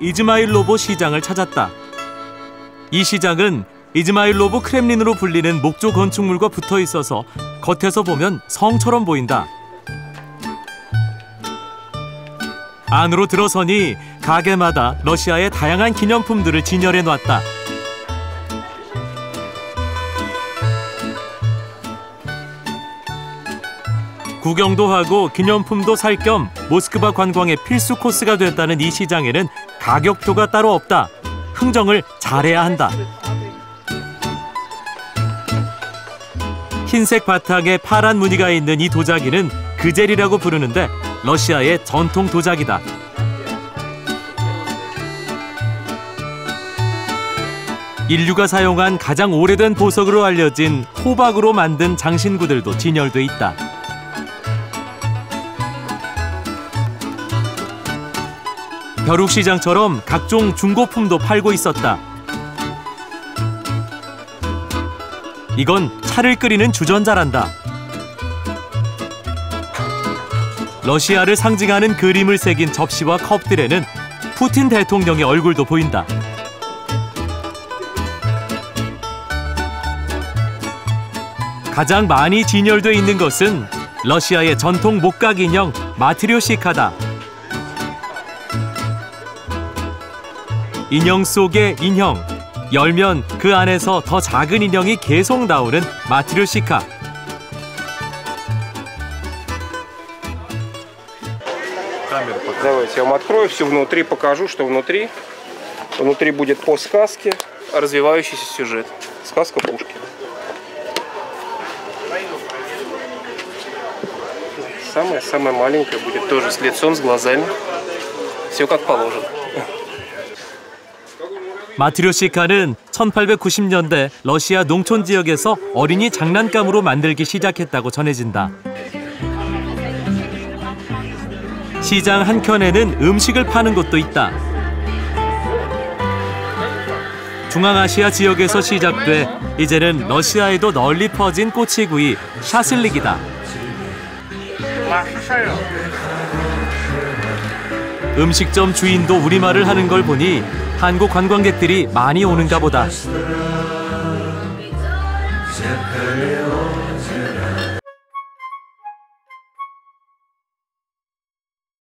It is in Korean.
이즈마일 로보 시장을 찾았다. 이 시장은 이즈마일 로보 크렘린으로 불리는 목조 건축물과 붙어 있어서 겉에서 보면 성처럼 보인다. 안으로 들어서니 가게마다 러시아의 다양한 기념품들을 진열해 놨다. 구경도 하고 기념품도 살 겸 모스크바 관광의 필수 코스가 됐다는 이 시장에는 가격표가 따로 없다. 흥정을 잘해야 한다. 흰색 바탕에 파란 무늬가 있는 이 도자기는 그젤이라고 부르는데 러시아의 전통 도자기다. 인류가 사용한 가장 오래된 보석으로 알려진 호박으로 만든 장신구들도 진열돼 있다. 벼룩시장처럼 각종 중고품도 팔고 있었다. 이건 차를 끓이는 주전자란다. 러시아를 상징하는 그림을 새긴 접시와 컵들에는 푸틴 대통령의 얼굴도 보인다. 가장 많이 진열돼 있는 것은 러시아의 전통 목각 인형 마트료시카다. 인형 속의 인형, 열면 그 안에서 더 작은 인형이 계속 나오는 마트료시카. Давайте я вам открою все внутри, покажу, что внутри. Внутри будет по сказке развивающийся сюжет. Сказка Пушкина. Самая-самая маленькая будет тоже с лицом, с глазами. Все как положено. 마트료시카는 1890년대 러시아 농촌 지역에서 어린이 장난감으로 만들기 시작했다고 전해진다. 시장 한켠에는 음식을 파는 곳도 있다. 중앙아시아 지역에서 시작돼 이제는 러시아에도 널리 퍼진 꼬치구이 샤슬릭이다. 음식점 주인도 우리말을 하는 걸 보니 한국 관광객들이 많이 오는가 보다.